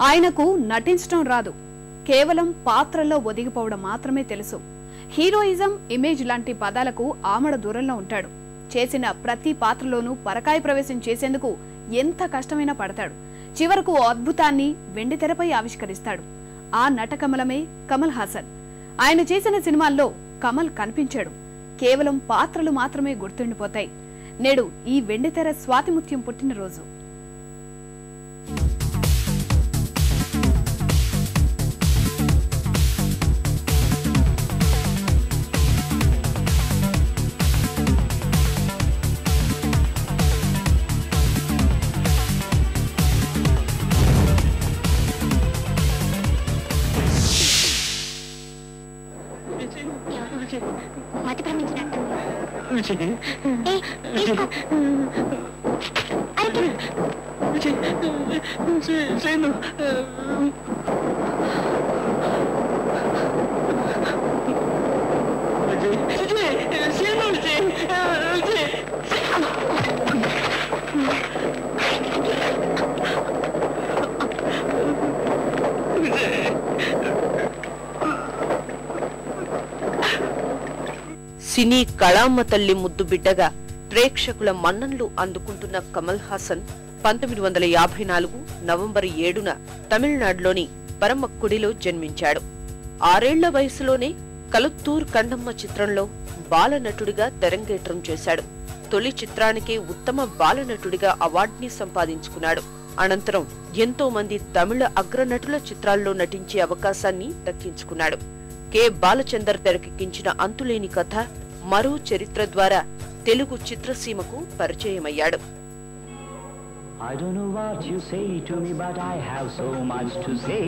ఆయనకు నటించడం రాదు. కేవలం పాత్రల్లో ఒదిగిపోవడం మాత్రమే తెలుసు. హీరోయిజం ఇమేజ్ లాంటి పదాలకు ఆమడ దూరంలో ఉంటాడు. చేసిన ప్రతి పాత్రలోనూ పరకాయ ప్రవేశం చేసేందుకు ఎంత కష్టమైనా పడతాడు. చివరకు అద్భుతాన్ని అద్భుతాన్ని వెండితెరపై ఆవిష్కరిస్తాడు. ఆ నటకమలమే కమల్ హాసన్. ఆయన చేసిన సినిమాల్లో కమల్ కనిపించాడు. కేవలం పాత్రలు మాత్రమే గుర్తుండిపోతాయి. నేడు ఈ వెండితెర స్వాతిముత్యం పుట్టినరోజు. 지금 에 이거 아이고 지금 지금 సినీ కళామ్మ తల్లి ముద్దు బిడ్డగా ప్రేక్షకుల మన్ననలు అందుకుంటున్న కమల్ హాసన్ పంతొమ్మిది వందల యాభై నాలుగు నవంబర్ ఏడున తమిళనాడులోని పరమక్కుడిలో జన్మించాడు. ఆరేళ్ళ వయసులోనే కలుత్తూర్ కండమ్మ చిత్రంలో బాలనటుడిగా తెరంగేట్రం చేశాడు. తొలి చిత్రానికే ఉత్తమ బాలనటుడిగా అవార్డుని సంపాదించుకున్నాడు. అనంతరం ఎంతో మంది తమిళ అగ్రనటుల చిత్రాల్లో నటించే అవకాశాన్ని దక్కించుకున్నాడు. కె బాలచందర్ తెరకెక్కించిన అంతులేని కథ మరో చరిత్ర ద్వారా Telugu చిత్రసీమకు పరిచయమయ్యాడు I don't know what you say to me, but I have so much to say.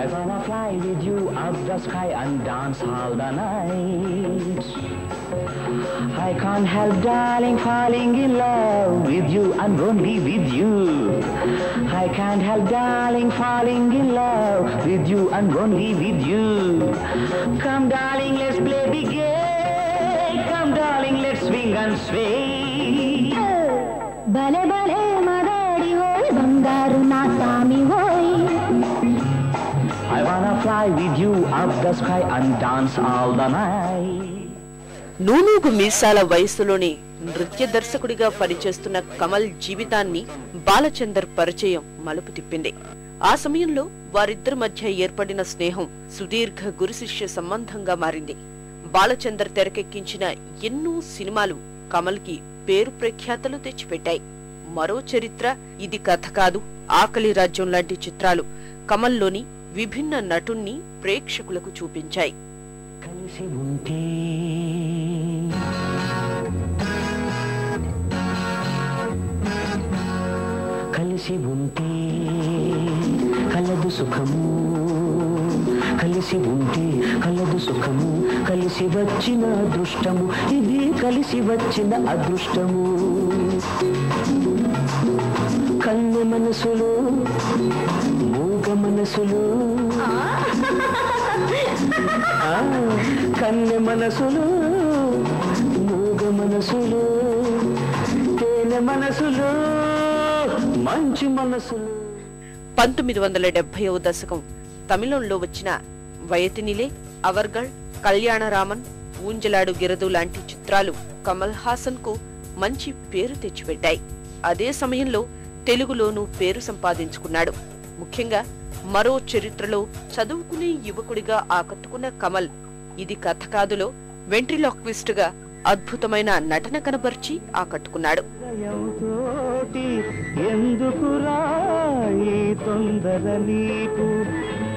I wanna fly with you up the sky and dance all the night. I can't help, darling, falling in love with you and only with you. I can't help, darling, falling in love with you and only with you. Come, darling, let's play big game. Come, darling, let's swing and sway. భలే భలే మగాడి ఓయ్ బంగారు నా సామి ఓయ్ I wanna fly with you up the sky and dance all the night. నూనూగు మీసాల వయసులోనే నృత్య దర్శకుడిగా పనిచేస్తున్న కమల్ జీవితాన్ని బాలచందర్ పరిచయం మలుపు తిప్పింది. ఆ సమయంలో వారిద్దరి మధ్య ఏర్పడిన స్నేహం సుదీర్ఘ గురుశిష్య సంబంధంగా మారింది. బాలచందర్ తెరకెక్కించిన ఎన్నో సినిమాలు కమల్కి పేరు ప్రఖ్యాతలు తెచ్చిపెట్టాయి. మరో చరిత్ర ఇది కథ కాదు ఆకలి రాజ్యం లాంటి చిత్రాలు కమల్లోని విభిన్న నటుణ్ణి ప్రేక్షకులకు చూపించాయి. కలిసి ఉంటే సుఖము. కలిసి ఉంటే కలదు సుఖము. కలిసి వచ్చిన అదృష్టము. ఇది కలిసి వచ్చిన అదృష్టము. కన్న మనసులు మూగ మనసులు. ఆ, కన్నె మనసులు మూగ మనసులు. తేనె మనసులు మంచి మనసులు. పంతొమ్మిది వందల డెబ్బైవ దశకం తమిళంలో వచ్చిన వయతినిలే అవర్గల్ కళ్యాణరామన్ ఊంజలాడు గిరదు లాంటి చిత్రాలు కమల్ హాసన్కు మంచి పేరు తెచ్చిపెట్టాయి. అదే సమయంలో తెలుగులోనూ పేరు సంపాదించుకున్నాడు. ముఖ్యంగా మరో చరిత్రలో చదువుకునే యువకుడిగా ఆకట్టుకున్న కమల్ ఇది కథ కాదులో వెంట్రిలాక్విస్ట్గా అద్భుతమైన నటన కనబర్చి ఆకట్టుకున్నాడు. ఎందుకురా ఏ తొందర నీకు?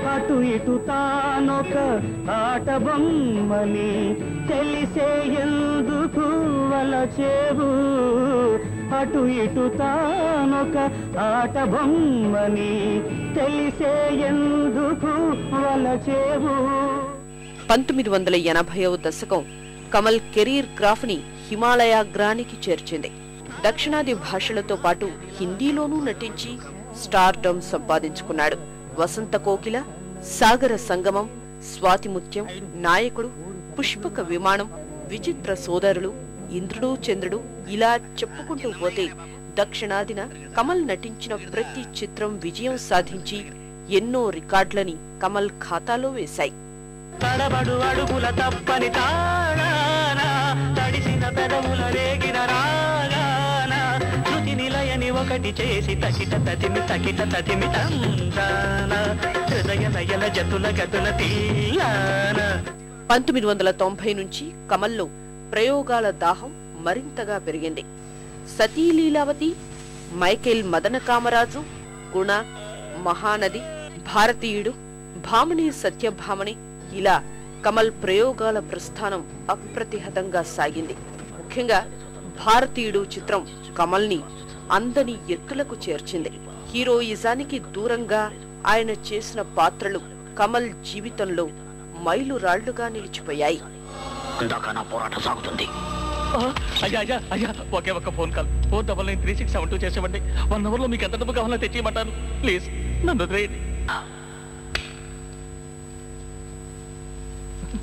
అటు ఇటు తానొక ఆట బొమ్మని తెలిసే ఎందుకు వలచేవు? అటు ఇటు తానొక ఆట బొమ్మని తెలిసే ఎందుకు వలచేవు? పంతొమ్మిది వందల ఎనభైవ దశకం కమల్ కెరీర్ గ్రాఫ్ని హిమాలయాగ్రానికి చేర్చింది. దక్షిణాది భాషలతో పాటు హిందీలోనూ నటించి స్టార్డమ్ సంపాదించుకున్నాడు. వసంత కోకిల సాగర సంగమం స్వాతిముత్యం నాయకుడు పుష్పక విమానం విచిత్ర సోదరులు ఇంద్రుడు చంద్రుడు ఇలా చెప్పుకుంటూ పోతే దక్షిణాదిన కమల్ నటించిన ప్రతి చిత్రం విజయం సాధించి ఎన్నో రికార్డులని కమల్ ఖాతాలో వేశాయి. తడబడు అడుగుల తప్పని తడిసిన పెదవుల రేగిన రా ఒకటి చేసి తకిట తదిమి తకిట తదిమి తందాన హృదయ జతుల గతుల తీయాన. పంతొమ్మిది వందల తొంభై నుంచి కమల్లో ప్రయోగాల దాహం మరింతగా పెరిగింది. సతీ లీలావతి మైకేల్ మదన కామరాజు గుణ మహానది భారతీయుడు భామని సత్యభామని ఇలా కమల్ ప్రయోగాల ప్రస్థానం అప్రతిహతంగా సాగింది. ముఖ్యంగా భారతీయుడు చిత్రం కమల్ని అందని ఎత్తులకు చేర్చింది. హీరోయిజానికి దూరంగా ఆయన చేసిన పాత్రలు కమల్ జీవితంలో మైలురాళ్ళుగా నిలిచిపోయాయి. ఇందాక నా పోరాటం సాగుతుంది. అయ్యా అయ్యా అయ్యా ఒకే ఒక్క phone call. Four double nine three six seven two చేసేవండి one అవర్లో మీకు ఎంత డబ్బు కావాలో తెచ్చియమంటాను ప్లీజ్ నన్ను వదిలేయండి.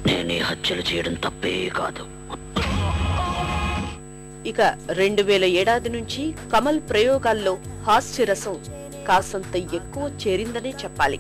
నేనే హత్యలు చేయడం తప్పే కాదు. ఇక రెండు వేల ఏడాది నుంచి కమల్ ప్రయోగాల్లో హాస్యరసం కాసంత ఎక్కువ చేరిందనే చెప్పాలి.